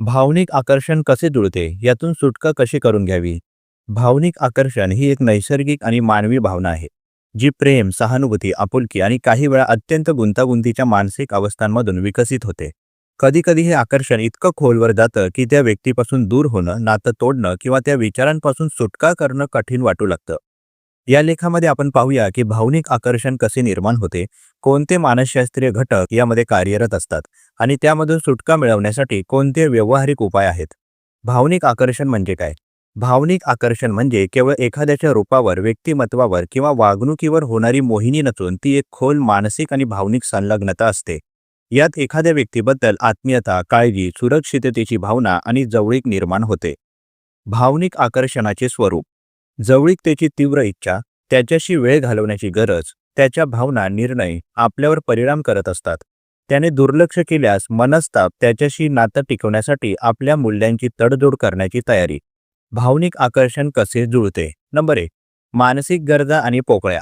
भावनिक आकर्षण कसे जुळते यातून सुटका कशी करून घ्यावी? भावनिक आकर्षण ही एक नैसर्गिक आणि मानवी भावना आहे जी प्रेम सहानुभूती आपुलकी आणि काही वेळा अत्यंत गुंतागुंतीच्या मानसिक अवस्थांमधून विकसित होते. कधीकधी हे आकर्षण इतकं खोलवर जातं की त्या व्यक्तीपासून दूर होणं नातं तोडणं किंवा त्या विचारांपासून सुटका करणं कठीण वाटू लागतं. या लेखामध्ये आपण पाहूया की भावनिक आकर्षण कसे निर्माण होते कोणते मानसशास्त्रीय घटक यामध्ये कार्यरत असतात आणि त्यामधून सुटका मिळवण्यासाठी कोणते व्यावहारिक उपाय आहेत? भावनिक आकर्षण म्हणजे काय? भावनिक आकर्षण म्हणजे केवळ एखाद्याच्या रूपावर व्यक्तिमत्वावर किंवा वागणुकीवर होणारी मोहिनी नसून ती एक खोल मानसिक आणि भावनिक संलग्नता असते. यात एखाद्या व्यक्तीबद्दल आत्मीयता काळजी सुरक्षिततेची भावना आणि जवळीक निर्माण होते. भावनिक आकर्षणाचे स्वरूप. जवळीकतेची तीव्र इच्छा त्याच्याशी वेळ घालवण्याची गरज त्याच्या भावना निर्णय आपल्यावर परिणाम करत असतात. त्याने दुर्लक्ष केल्यास मनस्ताप त्याच्याशी नातं टिकवण्यासाठी आपल्या मूल्यांची तडजोड करण्याची तयारी. भावनिक आकर्षण कसे जुळते? नंबर एक मानसिक गरजा आणि पोकळ्या.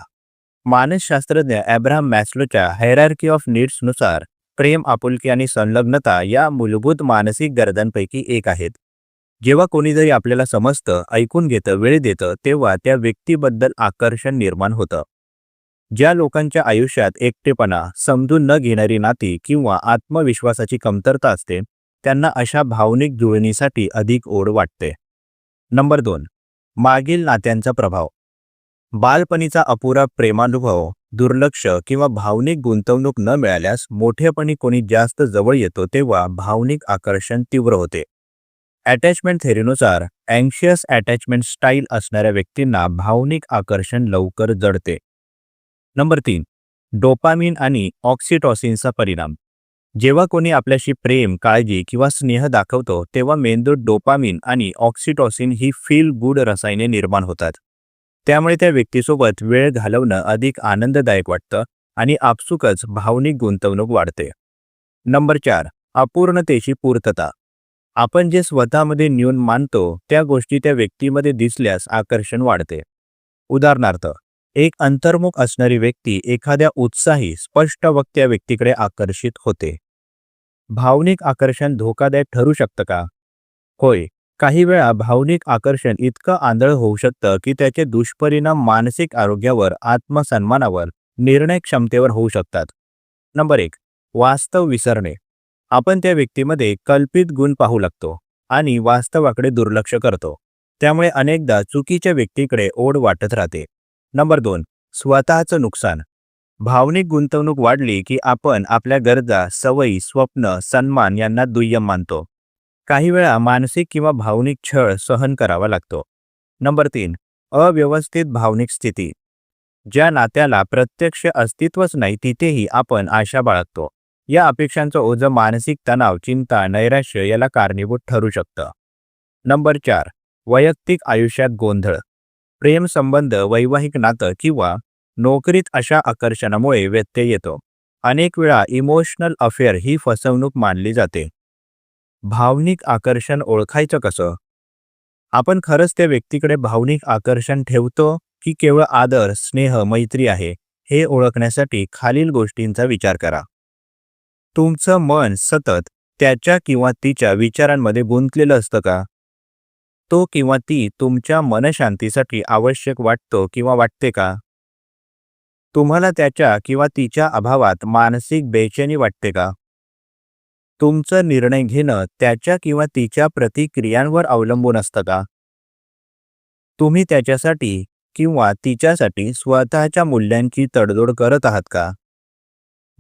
मानसशास्त्रज्ञ ॲब्राहम मॅस्लोच्या हैरार्की ऑफ नीड्सनुसार प्रेम आपुलकी आणि संलग्नता या मूलभूत मानसिक गरजांपैकी एक आहेत. जेव्हा कोणी जरी आपल्याला समजतं ऐकून घेतं वेळ देतं तेव्हा त्या व्यक्तीबद्दल आकर्षण निर्माण होतं. ज्या लोकांच्या आयुष्यात एकटेपणा समजून न घेणारी नाती किंवा आत्मविश्वासाची कमतरता असते त्यांना अशा भावनिक जुळणीसाठी अधिक ओढ वाटते. नंबर दोन मागील नात्यांचा प्रभाव. बालपणीचा अपुरा प्रेमानुभव दुर्लक्ष किंवा भावनिक गुंतवणूक न मिळाल्यास मोठेपणी कोणी जास्त जवळ येतो तेव्हा भावनिक आकर्षण तीव्र होते. अटॅचमेंट थेरीनुसार अँशियस अटॅचमेंट स्टाईल असणाऱ्या व्यक्तींना भावनिक आकर्षण लवकर जडते. नंबर तीन डोपामिन आणि ऑक्सिटॉसिनचा परिणाम. जेव्हा कोणी आपल्याशी प्रेम काळजी किंवा स्नेह दाखवतो तेव्हा मेंदूत डोपामिन आणि ऑक्सिटॉसिन ही फील गुड रसायने निर्माण होतात. त्यामुळे त्या व्यक्तीसोबत वेळ घालवणं अधिक आनंददायक वाटतं आणि आपसुकच भावनिक गुंतवणूक वाढते. नंबर चार अपूर्णतेची पूर्तता. आपण जे स्वतःमध्ये न्यून मानतो त्या गोष्टी त्या व्यक्तीमध्ये दिसल्यास आकर्षण वाढते. उदाहरणार्थ एक अंतर्मुख असणारी व्यक्ती एखाद्या उत्साही स्पष्ट वक्त्या व्यक्तीकडे आकर्षित होते. भावनिक आकर्षण धोकादायक ठरू शकतं का? होय काही वेळा भावनिक आकर्षण इतकं आंधळ होऊ शकतं की त्याचे दुष्परिणाम मानसिक आरोग्यावर आत्मसन्मानावर निर्णय क्षमतेवर होऊ शकतात. नंबर एक वास्तव विसरणे. आपण त्या व्यक्तीमध्ये कल्पित गुण पाहू लागतो आणि वास्तवाकडे दुर्लक्ष करतो. त्यामुळे अनेकदा चुकीच्या व्यक्तीकडे ओढ वाटत राहते. नंबर दोन स्वतःचं नुकसान. भावनिक गुंतवणूक वाढली की आपण आपल्या गरजा सवयी स्वप्न सन्मान यांना दुय्यम मानतो. काही वेळा मानसिक किंवा भावनिक छळ सहन करावा लागतो. नंबर तीन अव्यवस्थित भावनिक स्थिती. ज्या नात्याला प्रत्यक्ष अस्तित्वच नाही तिथेही आपण आशा बाळगतो. या अपेक्षांचं ओझं मानसिक तणाव चिंता नैराश्य याला कारणीभूत ठरू शकतं. नंबर चार वैयक्तिक आयुष्यात गोंधळ. प्रेमसंबंध वैवाहिक नातं किंवा नोकरीत अशा आकर्षणामुळे व्यत्यय येतो. अनेक वेळा इमोशनल अफेअर ही फसवणूक मानली जाते. भावनिक आकर्षण ओळखायचं कसं? आपण खरंच त्या व्यक्तीकडे भावनिक आकर्षण ठेवतो की केवळ आदर स्नेह मैत्री आहे हे ओळखण्यासाठी खालील गोष्टींचा विचार करा. तुमचं मन सतत त्याच्या किंवा तिच्या विचारांमध्ये गुंतलेलं असतं का? तो किंवा ती तुमच्या मनशांतीसाठी आवश्यक वाटतो किंवा वाटते का? तुम्हाला त्याच्या किंवा तिच्या अभावात मानसिक बेचैनी वाटते का? तुमचं निर्णय घेणं त्याच्या किंवा तिच्या प्रतिक्रियांवर अवलंबून असतं का? तुम्ही त्याच्यासाठी किंवा तिच्यासाठी स्वतःच्या मूल्यांची तडजोड करत आहात का?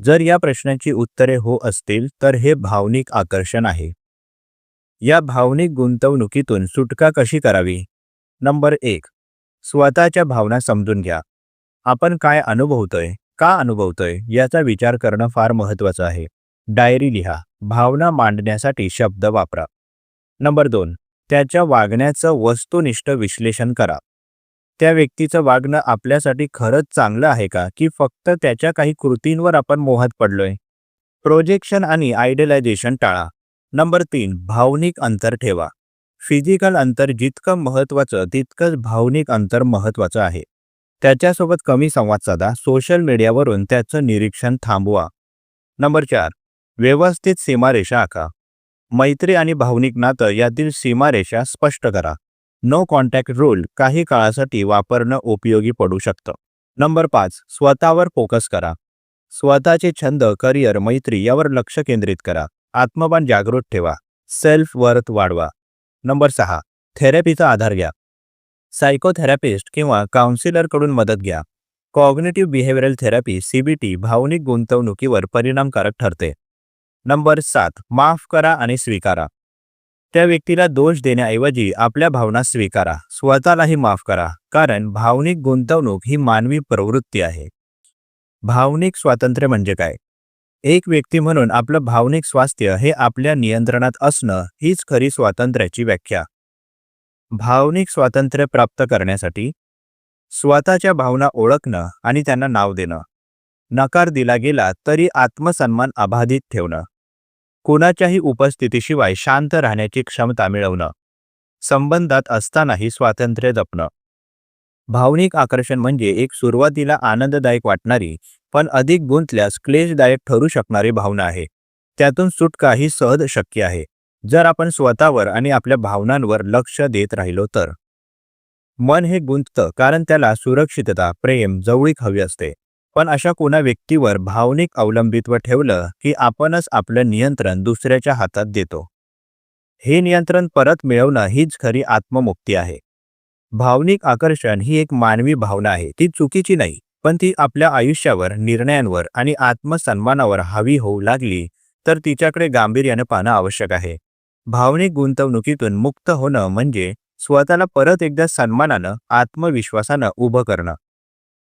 जर या प्रश्नांची उत्तरे हो असतील तर हे भावनिक आकर्षण आहे. या भावनिक गुंतवणुकीतून सुटका कशी करावी? नंबर एक. स्वतःच्या भावना समजून घ्या. आपण काय अनुभवतोय का अनुभवतोय याचा विचार करणं फार महत्त्वाचं आहे. डायरी लिहा. भावना मांडण्यासाठी शब्द वापरा. नंबर दोन. त्याच्या वागण्याचं वस्तुनिष्ठ विश्लेषण करा. त्या व्यक्तीचं वागणं आपल्यासाठी खरंच चांगलं आहे का? की फक्त त्याच्या काही कृतींवर आपण मोहात पडलोय? प्रोजेक्शन आणि आयडियलायझेशन टाळा. नंबर तीन भावनिक अंतर ठेवा. फिजिकल अंतर जितकं महत्त्वाचं तितकंच भावनिक अंतर महत्त्वाचं आहे. त्याच्यासोबत कमी संवाद साधा. सोशल मीडियावरून त्याचं निरीक्षण थांबवा. नंबर चार व्यवस्थित सीमारेषा आखा. मैत्री आणि भावनिक नातं यातील सीमारेषा स्पष्ट करा. नो कॉन्टॅक्ट रूल काही काळासाठी वापरणं उपयोगी पडू शकतं. नंबर पाच स्वतःवर फोकस करा. स्वतःचे छंद करिअर मैत्री यावर लक्ष केंद्रित करा. आत्मबान जागृत ठेवा. सेल्फ वर्थ वाढवा. नंबर सहा थेरपीचा आधार घ्या. सायकोथेरपिस्ट किंवा काउन्सिलरकडून मदत घ्या. कॉग्नेटिव्ह बिहेवियरल थेरपी सीबीटी भावनिक गुंतवणुकीवर परिणामकारक ठरते. नंबर सात माफ करा आणि स्वीकारा. त्या व्यक्तीला दोष देण्याऐवजी आपल्या भावना स्वीकारा. स्वतःलाही माफ करा. कारण भावनिक गुंतवणूक ही मानवी प्रवृत्ती आहे. भावनिक स्वातंत्र्य म्हणजे काय? एक व्यक्ती म्हणून आपलं भावनिक स्वास्थ्य हे आपल्या नियंत्रणात असणं हीच खरी स्वातंत्र्याची व्याख्या. भावनिक स्वातंत्र्य प्राप्त करण्यासाठी स्वतःच्या भावना ओळखणं आणि त्यांना नाव देणं. नकार दिला गेला तरी आत्मसन्मान अबाधित ठेवणं. कोणाच्याही उपस्थितीशिवाय शांत राहण्याची क्षमता मिळवणं. संबंधात असतानाही स्वातंत्र्य जपणं. भावनिक आकर्षण म्हणजे एक सुरुवातीला आनंददायक वाटणारी पण अधिक गुंतल्यास क्लेशदायक ठरू शकणारी भावना आहे. त्यातून सुटका ही सहज शक्य आहे. जर आपण स्वतःवर आणि आपल्या भावनांवर लक्ष देत राहिलो तर. मन हे गुंततं कारण त्याला सुरक्षितता प्रेम जवळीक हवी असते. पण अशा कोणा व्यक्तीवर भावनिक अवलंबित्व ठेवलं की आपणच आपलं नियंत्रण दुसऱ्याच्या हातात देतो. हे नियंत्रण परत मिळवणं हीच खरी आत्ममुक्ती आहे. भावनिक आकर्षण ही एक मानवी भावना आहे ती चुकीची नाही पण ती आपल्या आयुष्यावर निर्णयांवर आणि आत्मसन्मानावर हवी होऊ लागली तर तिच्याकडे गांभीर्यानं पाहणं आवश्यक आहे. भावनिक गुंतवणुकीतून मुक्त होणं म्हणजे स्वतःला परत एकदा सन्मानानं आत्मविश्वासानं उभं करणं.